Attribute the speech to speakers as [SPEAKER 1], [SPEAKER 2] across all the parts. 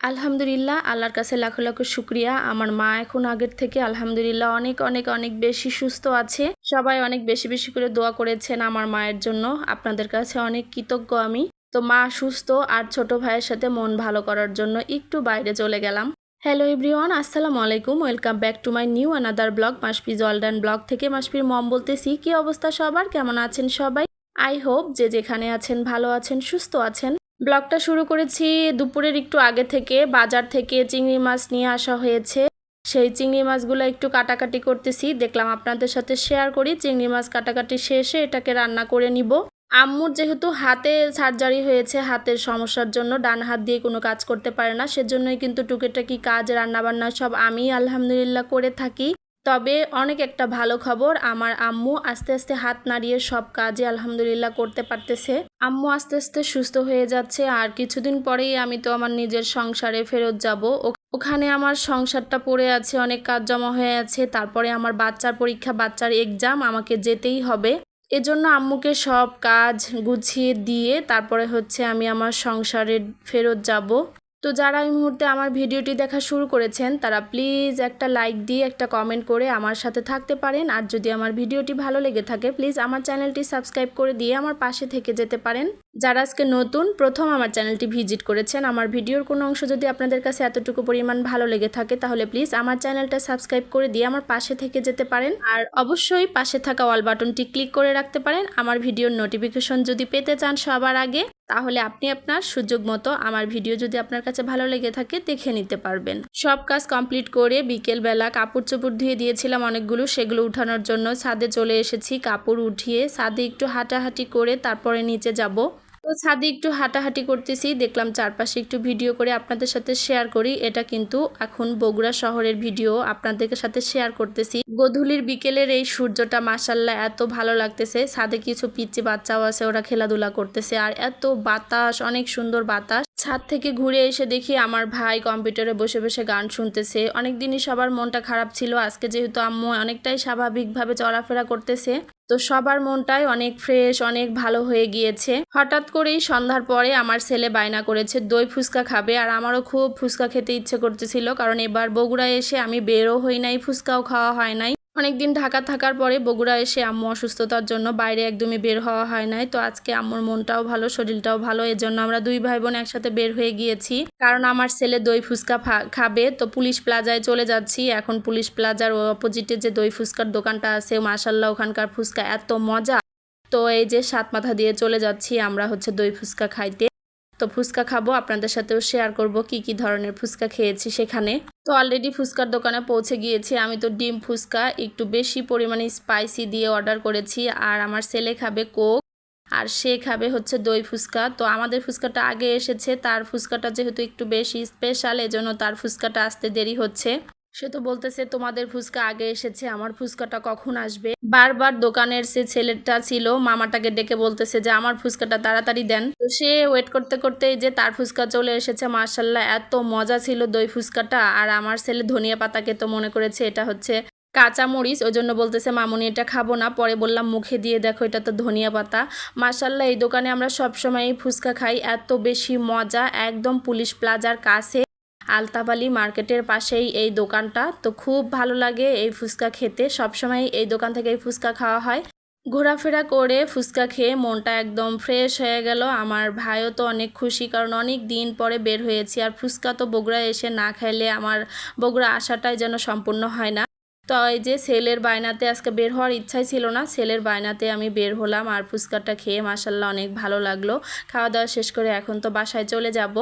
[SPEAKER 1] আলহামদুলিল্লাহ, আল্লাহর কাছে লাখো লাখো শুক্রিয়া। আমার মা এখন আগের থেকে আলহামদুলিল্লাহ অনেক অনেক অনেক বেশি সুস্থ আছে। সবাই অনেক বেশি বেশি করে দোয়া করেছেন আমার মায়ের জন্য। আপনাদের কাছে অনেক কৃতজ্ঞ আমি। তো মা সুস্থ আর ছোট ভাইয়ের সাথে মন ভালো করার জন্য একটু বাইরে চলে গেলাম। হ্যালো এভরিওয়ান, আসসালামু আলাইকুম। Welcome back to my new another blog, মাসপি জলডান ব্লগ থেকে মাসপির মম বলতেছি, কি অবস্থা সবার? কেমন আছেন সবাই? আই হোপ যে যেখানে আছেন, ভালো আছেন, সুস্থ আছেন। ব্লগটা শুরু করেছি দুপুরের একটু আগে থেকে, বাজার থেকে চিংড়ি মাছ নিয়ে আসা হয়েছে। সেই চিংড়ি মাছগুলো একটু কাটাকাটি করতেছি, দেখলাম আপনাদের সাথে শেয়ার করি। চিংড়ি মাছ কাটাকাটি শেষে এটাকে রান্না করে নিব। আম্মুর যেহেতু হাতে সার্জারি হয়েছে, হাতের সমস্যার জন্য ডান হাত দিয়ে কোনো কাজ করতে পারে না, সেজন্যই কিন্তু টুকেটাকি কাজ, রান্নাবান্না সব আমি আলহামদুলিল্লাহ করে থাকি। তবে অনেক একটা ভালো খবর, আমার আম্মু আস্তে আস্তে হাত নাড়িয়ে সব কাজে আলহামদুলিল্লাহ করতে পারতেছে। আম্মু আস্তে আস্তে সুস্থ হয়ে যাচ্ছে, আর কিছুদিন পরেই আমি তো আমার নিজের সংসারে ফেরত যাব। ওখানে আমার সংসারটা পড়ে আছে, অনেক কাজ জমা হয়ে আছে, তারপরে আমার বাচ্চার পরীক্ষা, বাচ্চার এক্সাম আমাকে যেতেই হবে। এজন্য আম্মুকে সব কাজ গুছিয়ে দিয়ে তারপরে হচ্ছে আমি আমার সংসারে ফেরত যাব। তো যারা এই মুহূর্তে আমার ভিডিওটি দেখা শুরু করেছেন, তারা প্লিজ একটা লাইক দিয়ে একটা কমেন্ট করে আমার সাথে থাকতে পারেন। আর যদি আমার ভিডিওটি ভালো লেগে থাকে প্লিজ আমার চ্যানেলটি সাবস্ক্রাইব করে দিয়ে আমার পাশে থেকে যেতে পারেন। যারা আজকে নতুন, প্রথম আমার চ্যানেলটি ভিজিট করেছেন, আমার ভিডিওর কোনো অংশ যদি আপনাদের কাছে এতটুকু পরিমাণ ভালো লেগে থাকে, তাহলে প্লিজ আমার চ্যানেলটা সাবস্ক্রাইব করে দিয়ে আমার পাশে থেকে যেতে পারেন। আর অবশ্যই পাশে থাকা অল বাটনটি ক্লিক করে রাখতে পারেন। আমার ভিডিওর নোটিফিকেশন যদি পেতে চান সবার আগে তাহলে আপনি আপনার সুযোগ মতো আমার ভিডিও যদি আপনার কাছে ভালো লেগে থাকে দেখে নিতে পারবেন। সব কাজ কমপ্লিট করে বিকেলবেলা কাপড় চোপড় ধুয়ে দিয়েছিলাম অনেকগুলো, সেগুলো উঠানোর জন্য ছাদে চলে এসেছি। কাপড় উঠিয়ে ছাদে একটু হাঁটাহাঁটি করে তারপরে নিচে যাব। তো ছাদে একটু হাঁটাহাঁটি করতেছি, দেখলাম চারপাশে একটু ভিডিও করে আপনাদের সাথে শেয়ার করি। এটা কিন্তু এখন বগুড়া শহরের ভিডিও, আপনাদের সাথে শেয়ার করতেছি। গধূলির বিকেলের এই সূর্যটা মাসাল্লাহ এত ভালো লাগতেছে। ছাদে কিছু পিচ্ছি বাচ্চাও আছে, ওরা খেলাধুলা করতেছে আর এত বাতাস, অনেক সুন্দর বাতাস। ছাদ থেকে ঘুরে এসে দেখি আমার ভাই কম্পিউটারে বসে বসে গান শুনতেছে। অনেক দিনই সবার মনটা খারাপ ছিল, আজকে যেহেতু আম্মু অনেকটাই স্বাভাবিকভাবে চলাফেরা করতেছে, তো সবার মনটাই অনেক ফ্রেশ অনেক ভালো হয়ে গিয়েছে। হঠাৎ করেই সন্ধ্যার পরে আমার ছেলে বায়না করেছে, দই ফুচকা খাবে? আর আমারও খুব ফুচকা খেতে ইচ্ছে করতেছিল, কারণ এবার বগুড়ায় এসে আমি বেরও হই নাই, ফুচকাও খাওয়া হয় নাই। অনেকদিন ঢাকা থাকার পরে বগুড়া এসে আম্মু অসুস্থতার জন্য বাইরে একদমই বের হওয়া হয় নাই। তো আজকে আম্মুর মনটাও ভালো, শরীরটাও ভালো এর জন্য আমরা দুই ভাই বোন একসাথে বের হয়ে গিয়েছি। কারণ আমার ছেলে দই ফুচকা খাবে, তো পুলিশ প্লাজায় চলে যাচ্ছি। এখন পুলিশ প্লাজার অপোজিটে যে দই ফুচকার দোকানটা আছে মাসাল্লাহ ওখানকার ফুচকা এত মজা। তো এই যে সাত মাথা দিয়ে চলে যাচ্ছি আমরা হচ্ছে দই ফুচকা খাইতে। তো ফুচকা খাব, আপনাদের সাথেও শেয়ার করব কি কি ধরনের ফুচকা খেয়েছি সেখানে। তো অলরেডি ফুচকার দোকানে পৌঁছে গিয়েছি। আমি তো ডিম ফুচকা, একটু বেশি পরিমাণে স্পাইসি দিয়ে অর্ডার করেছি। আর আমার ছেলে খাবে কোক আর সে খাবে হচ্ছে দই ফুচকা। তো আমাদের ফুচকাটা আগে এসেছে, তার ফুচকাটা যেহেতু একটু বেশি স্পেশাল এজন্য তার ফুচকাটা আসতে দেরি হচ্ছে। সে তো বলতেছে, তোমাদের ফুচকা আগে এসেছে, আমার ফুচকাটা কখন আসবে? বারবার দোকানের সে ছেলেটা ছিল, মামাটাকে ডেকে বলতেছে যে, আমার ফুচকাটা তাড়াতাড়ি দেন। তো সে ওয়েট করতে করতে যে তার ফুচকা চলে এসেছে মার্শাল্লাহ এত মজা ছিল দই ফুচকাটা। আর আমার ছেলে ধনিয়া পাতাকে তো মনে করেছে এটা হচ্ছে কাঁচা মরিচ ওই জন্য বলতেছে, মামুনি, এটা খাব না। পরে বললাম, মুখে দিয়ে দেখো, এটা তো ধনিয়া পাতা। মার্শাল্লাহ এই দোকানে আমরা সবসময় ফুচকা খাই, এত বেশি মজা, একদম পুলিশ প্লাজার কাছে। আলতাবালি মার্কেটের পাশেই এই দোকানটা। তো খুব ভালো লাগে এই ফুচকা খেতে। সবসময় এই দোকান থেকে এই ফুচকা খাওয়া হয়। ঘোরাফেরা করে ফুচকা খেয়ে মনটা একদম ফ্রেশ হয়ে গেল। আমার ভাইও তো অনেক খুশি কারণ অনেক দিন পরে বের হয়েছি। আর ফুচকা তো বগুড়া এসে না খাইলে আমার বগুড়া আসাটাই যেন সম্পূর্ণ হয় না। তো এই যে সেলের বায়নাতে আজকে বের হওয়ার ইচ্ছাই ছিল না। সেলের বায়নাতে আমি বের হলাম আর ফুচকাটা খেয়ে মাসাল্লাহ অনেক ভালো লাগল। খাওয়া দাওয়া শেষ করে এখন তো বাসায় চলে যাব।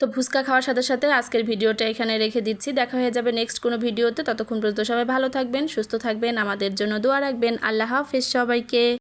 [SPEAKER 1] তো ফুচকা খাওয়ার সাথে সাথে আজকের ভিডিওটা এখানে রেখে দিচ্ছি। দেখা হয়ে যাবে নেক্সট কোনো ভিডিওতে। ততক্ষণ পর্যন্ত সবাই ভালো থাকবেন, সুস্থ থাকবেন। আমাদের জন্য দোয়া রাখবেন। আল্লাহ হাফিজ সবাইকে।